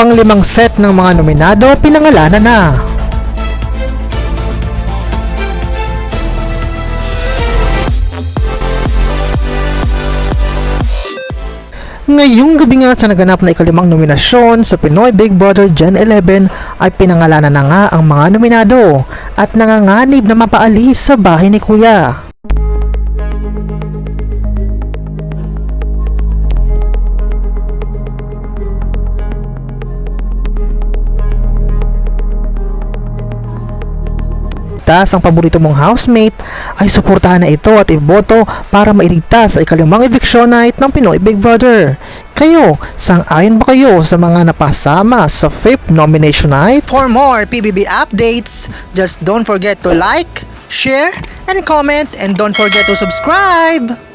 panglimang set ng mga nominado pinangalanan na. Ngayong gabi nga sa naganap na ikalimang nominasyon sa Pinoy Big Brother Gen 11 ay pinangalanan na nga ang mga nominado at nanganganib na mapaalis sa bahay ni Kuya. Ligtas ang paborito mong housemate ay suportahan na ito at iboto para mailigtas sa ikalimang eviction night ng Pinoy Big Brother. Kayo, sang-ayon ba kayo sa mga napasama sa fifth nomination night? For more PBB updates, just don't forget to like, share, and comment, and don't forget to subscribe!